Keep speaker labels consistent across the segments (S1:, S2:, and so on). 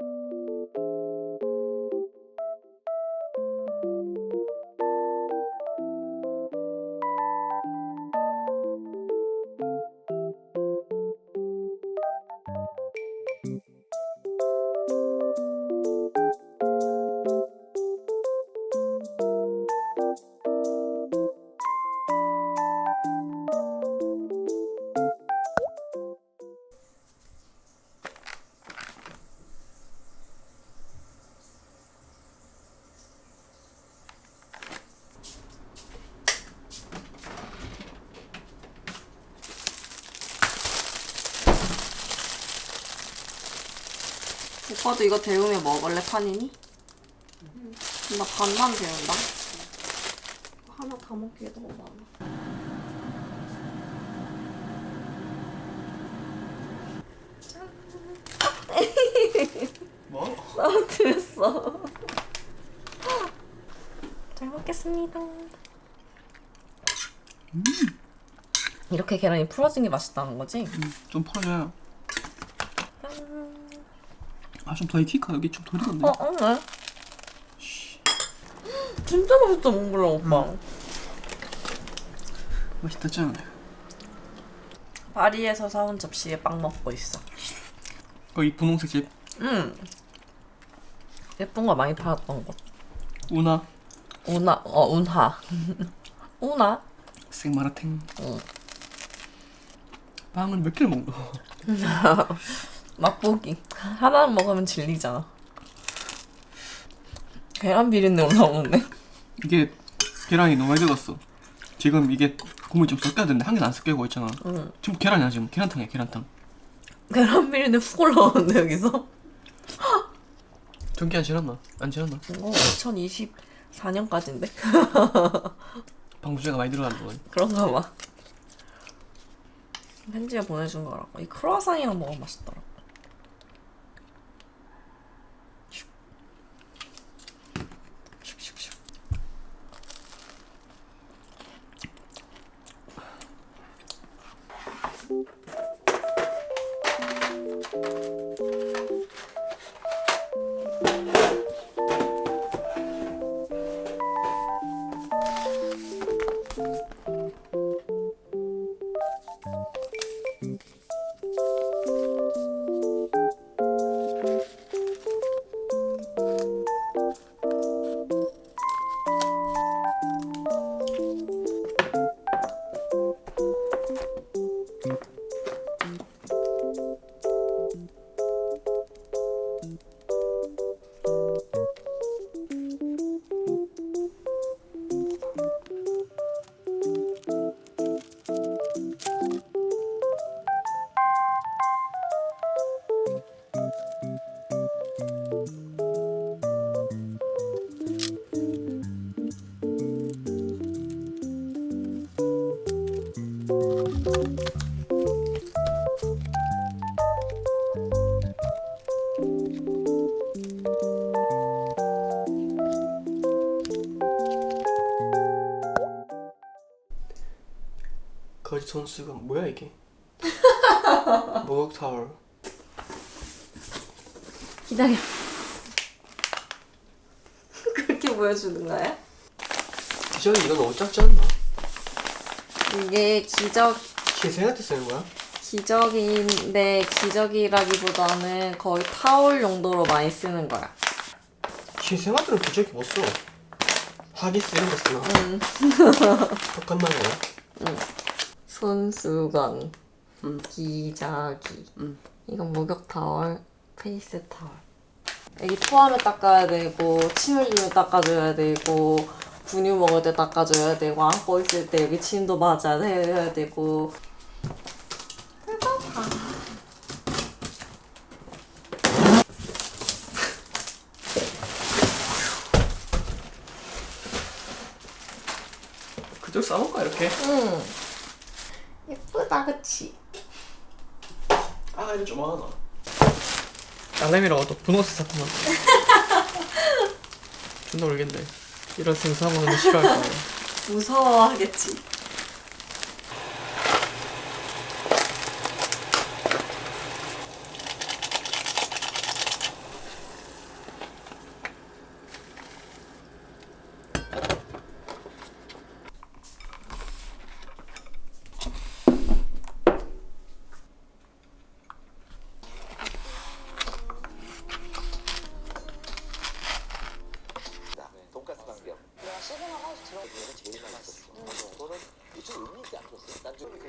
S1: Thank you. 오빠도 이거 데우면 먹을래 판이니? 나 반만 데운다. 하나 다 먹기에 너무 많아.
S2: 뭐?
S1: 너무 드렸어. 잘 먹겠습니다. 이렇게 계란이 풀어진 게 맛있다는 거지?
S2: 좀 풀어줘요.
S1: 짠.
S2: 아 좀 더 익힐까? 여기 좀덜 익었네.
S1: 어, 어, 네. 진짜 맛있다, 몽블랑 오빠.
S2: 맛있다 짱.
S1: 파리에서 사온 접시에 빵 먹고 있어.
S2: 거기 분홍색 집
S1: 음. 예쁜 거 많이 팔았던 곳.
S2: 우나
S1: 운하, 어, 운하. 운하?
S2: 생마라탱.
S1: 응.
S2: 빵을 몇 개를 먹노?
S1: 맛보기. 하나 먹으면 질리잖아. 계란 비린내 올라오는데?
S2: 이게 계란이 너무 많이 들어갔어. 지금 이게 국물 좀 섞여야 되는데 한 개도 안 섞이고 있잖아.
S1: 응.
S2: 지금 계란이야 지금 계란탕이야 계란탕.
S1: 계란 비린내 훅 올라오는데, 여기서?
S2: 전기 안 지났나? 안 지났나?
S1: 이거 2024년까지인데?
S2: 방부제가 많이 들어가는 거.
S1: 그런가 봐. 편지에 보내준 거라고. 이 크루아상이랑 먹으면 맛있더라
S2: 선수가 뭐야 이게? 목욕 타월.
S1: 기다려. 그렇게 보여주는 거야?
S2: 이거 너무 작지 않나?
S1: 이게 기적,
S2: 기생한테 쓰는 거야?
S1: 기적인데 기적이라기보다는 거의 타올 용도로 많이 쓰는 거야.
S2: 기생한테는 기적이 못 써. 하기스 이런 거 쓰나?
S1: 응.
S2: 똑같나 거야?
S1: 손수건,
S2: 응.
S1: 기저귀.
S2: 응.
S1: 이건 목욕 타월, 페이스 타월. 애기 토하면 닦아야 되고, 침 흘리면 닦아줘야 되고, 분유 먹을 때 닦아줘야 되고, 안고 있을 때 여기 침도 맞아야 해야 되고. 뜯어봐.
S2: 그쪽 싸먹까 이렇게?
S1: 응. 예쁘다, 그치?
S2: 아 이거 좀 많아. 딸내미라고 또 분홍색 사탕 존나 울겠네. 이런 생사한 거는 싫어할 거야.
S1: 무서워하겠지.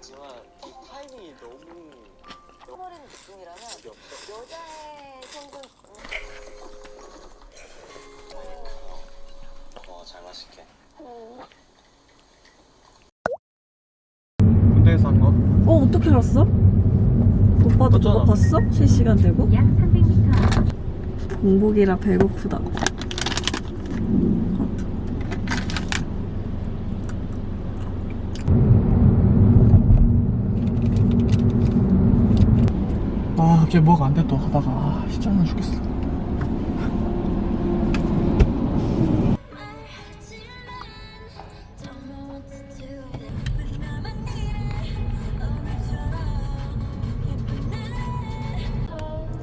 S3: 있지만 이 타이밍이 너무 버린 느낌이라면 여자의 성분
S4: 어잘 마실게
S2: 군대에서 한 거?
S3: 어 어떻게 알았어? 오빠도 그거 봤어? 실시간 되고?
S5: 약 300m.
S3: 공복이라 배고프다고.
S2: 갑자기 뭐가 안 돼 또 하다가 아 진짜 나 죽겠어.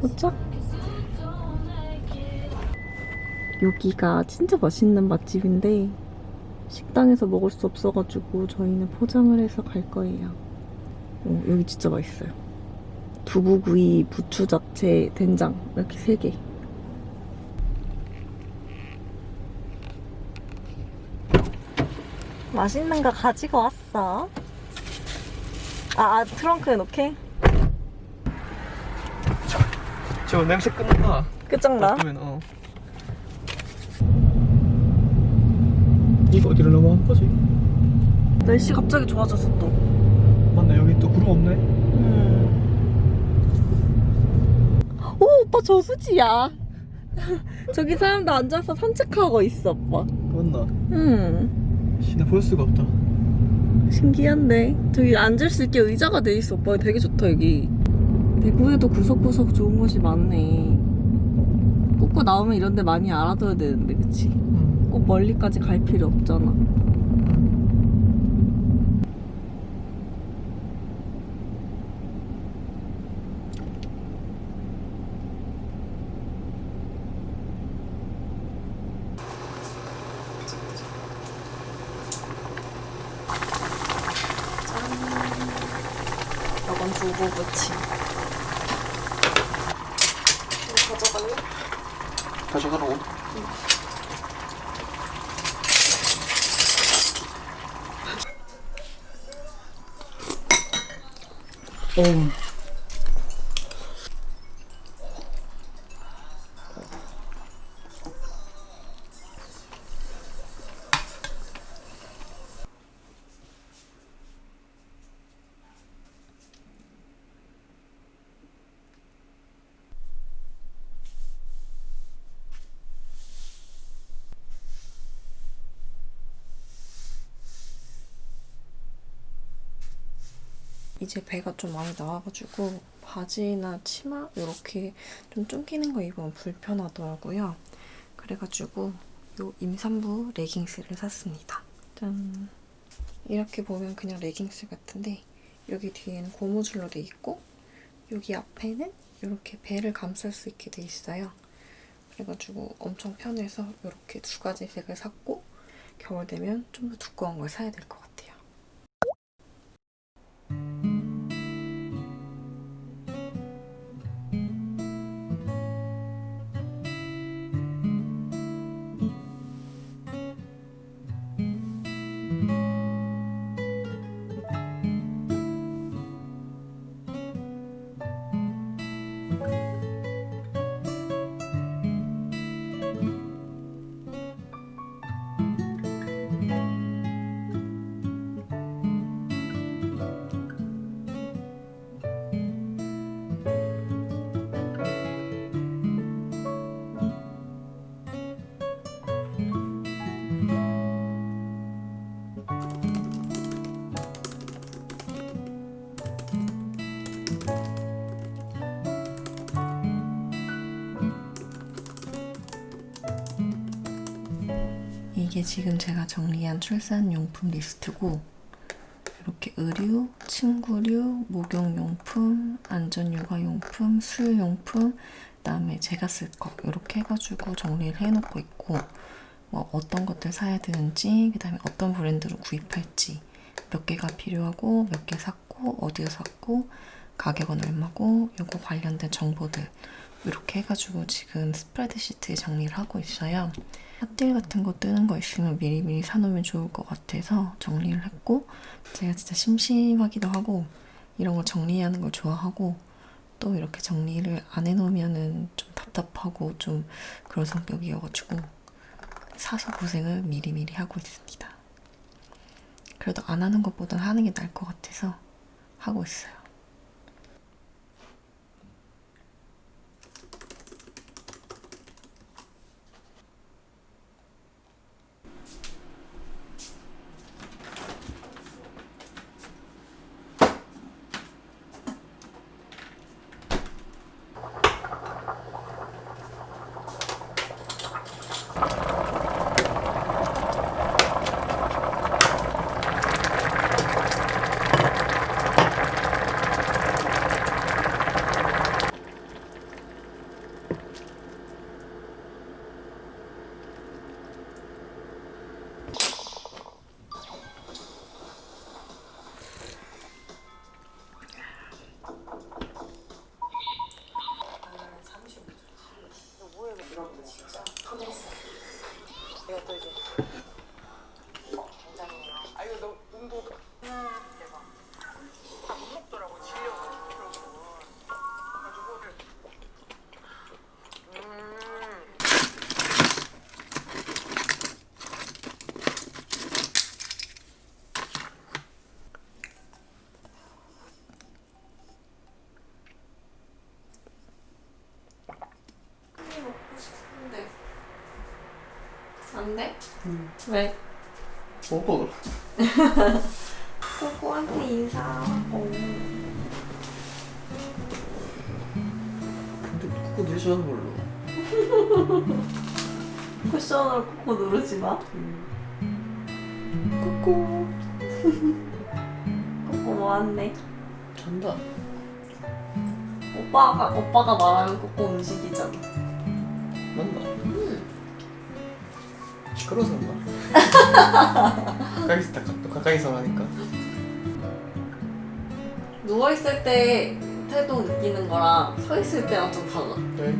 S3: 도착 여기가 진짜 맛있는 맛집인데 식당에서 먹을 수 없어가지고 저희는 포장을 해서 갈 거예요. 어, 여기 진짜 맛있어요 두부구이, 부추 잡채, 된장 이렇게 세 개. 맛있는 거 가지고 왔어. 아, 아 트렁크에 넣게?
S2: 저 냄새 끝난다
S3: 끝장나.
S2: 그러면 어 이거 어디로 넘어간 거지?
S3: 날씨 갑자기 좋아졌어 또.
S2: 맞나 여기 또 구름 없네
S3: 오 오빠 저수지야. 저기 사람들 앉아서 산책하고 있어 오빠.
S2: 맞나?
S3: 음
S2: 씨, 나볼 수가 없다
S3: 신기한데 저기 앉을 수 있게 의자가 돼 있어 오빠 되게 좋다 여기. 대구에도 구석구석 좋은 곳이 많네. 꼭꼭 나오면 이런 데 많이 알아둬야 되는데 그치?
S2: 음.
S3: 꼭 멀리까지 갈 필요 없잖아. 이건 두부 부침. 이거 가져갈래?
S2: 가져가라고 어
S3: 이제 배가 좀 많이 나와가지고 바지나 치마 이렇게 좀 뚱기는 거 입으면 불편하더라고요. 그래가지고 요 임산부 레깅스를 샀습니다. 짠. 이렇게 보면 그냥 레깅스 같은데 여기 뒤에는 고무줄로 돼 있고 여기 앞에는 이렇게 배를 감쌀 수 있게 돼 있어요. 그래가지고 엄청 편해서 이렇게 두 가지 색을 샀고 겨울 되면 좀 더 두꺼운 걸 사야 될 것 같아요. 이게 지금 제가 정리한 출산용품 리스트고 이렇게 의류, 침구류, 목욕용품, 안전육아용품, 수유용품, 그다음에 제가 쓸 거 이렇게 해가지고 정리를 해놓고 있고 뭐 어떤 것들 사야 되는지 그다음에 어떤 브랜드로 구입할지 몇 개가 필요하고 몇 개 샀고 어디서 샀고 가격은 얼마고 요거 관련된 정보들 이렇게 해가지고 지금 스프레드시트에 정리를 하고 있어요. 핫딜 같은 거 뜨는 거 있으면 미리미리 사놓으면 좋을 것 같아서 정리를 했고 제가 진짜 심심하기도 하고 이런 거 정리하는 걸 좋아하고
S1: 또 이렇게 정리를 안 해놓으면은 좀 답답하고 좀 그런 성격이어가지고 사서 고생을 미리미리 하고 있습니다. 그래도 안 하는 것보단 하는 게 나을 것 같아서 하고 있어요. 안 돼? 왜?
S2: 먹어
S1: 꼬꼬한테 인사하고
S2: 근데 누구 내셔는 걸로
S1: 쿠션으로 꼬꼬 누르지 마. 꼬꼬 뭐 한대?
S2: 잔다
S1: 오빠가 오빠가 말하는 꼬꼬 음식이잖아.
S2: 맞나? 시끄러워서 그런가? 가까이서 딱또 가까이서 하니까
S1: 누워 있을 때 태도 느끼는 거랑 서 있을 때랑 좀 달라.
S2: 왜?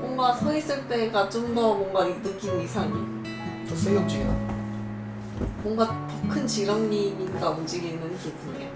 S1: 뭔가 서 있을 때가 좀 더 뭔가 이 느낌이 이상해.
S2: 더 세게 움직이나?
S1: 뭔가 더 큰 지렁이니까 움직이는 기분이야.